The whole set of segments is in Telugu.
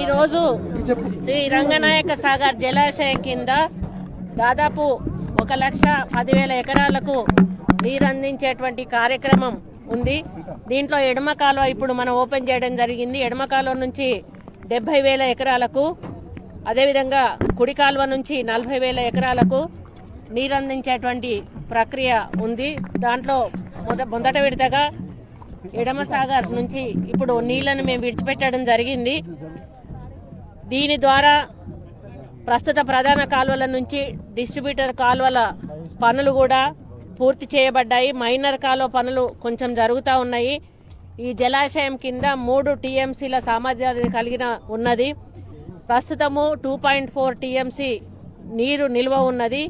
ఈరోజు శ్రీ రంగనాయక సాగర్ జలాశయం కింద దాదాపు ఒక లక్ష పదివేల ఎకరాలకు నీరు అందించేటువంటి కార్యక్రమం ఉంది. దీంట్లో ఎడమ కాలువ ఇప్పుడు మనం ఓపెన్ చేయడం జరిగింది. ఎడమ కాలువ నుంచి డెబ్బై వేల ఎకరాలకు అదేవిధంగా కుడి కాలువ నుంచి నలభై వేల ఎకరాలకు నీరందించేటువంటి ప్రక్రియ ఉంది. దాంట్లో మొద మొదట విడతగా ఎడమ సాగర్ నుంచి ఇప్పుడు నీళ్ళను మేము విడిచిపెట్టడం జరిగింది. దీని ద్వారా ప్రస్తుత ప్రధాన కాలువల నుంచి డిస్ట్రిబ్యూటర్ కాలువల పనులు కూడా పూర్తి చేయబడ్డాయి. మైనర్ కాలువ పనులు కొంచెం జరుగుతూ ఉన్నాయి. ఈ జలాశయం కింద మూడు టీఎంసీల సామర్థ్యాన్ని కలిగిన ఉన్నది. ప్రస్తుతము టూ పాయింట్ ఫోర్ టీఎంసీ నీరు నిల్వ ఉన్నది.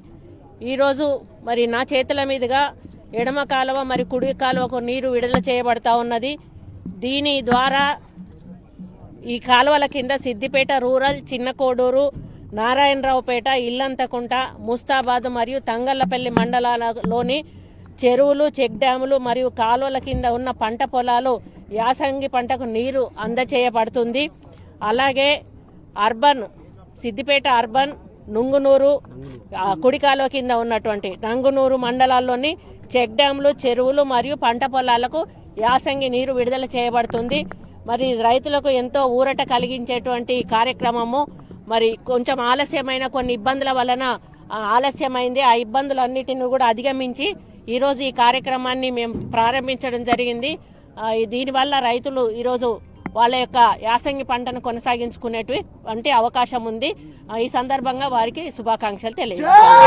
ఈరోజు మరి నా చేతుల మీదుగా ఎడమ కాలువ మరి కుడి కాలువకు నీరు విడుదల చేయబడతా ఉన్నది. దీని ద్వారా ఈ కాలువల కింద సిద్దిపేట రూరల్ చిన్నకోడూరు నారాయణరావుపేట ఇల్లంతకుంట ముస్తాబాదు మరియు తంగళ్ళపల్లి మండలాలలోని చెరువులు చెక్ డ్యాములు మరియు కాలువల కింద ఉన్న పంట పొలాలు యాసంగి పంటకు నీరు అందచేయబడుతుంది. అలాగే అర్బన్ సిద్దిపేట అర్బన్ నుంగునూరు కుడికాలువ కుడి కాలువ కింద ఉన్నటువంటి నంగునూరు మండలాల్లోని చెక్ డ్యాంలు చెరువులు మరియు పంట పొలాలకు యాసంగి నీరు విడుదల చేయబడుతుంది. మరి రైతులకు ఎంతో ఊరట కలిగించేటువంటి కార్యక్రమము. మరి కొంచెం ఆలస్యమైన కొన్ని ఇబ్బందుల వలన ఆలస్యమైంది. ఆ ఇబ్బందులన్నిటిని కూడా అధిగమించి ఈరోజు ఈ కార్యక్రమాన్ని మేము ప్రారంభించడం జరిగింది. దీనివల్ల రైతులు ఈరోజు వాళ్ళ యొక్క యాసంగి పంటను కొనసాగించుకునేటివి అంటే అవకాశం ఉంది. ఈ సందర్భంగా వారికి శుభాకాంక్షలు తెలియజేస్తాను.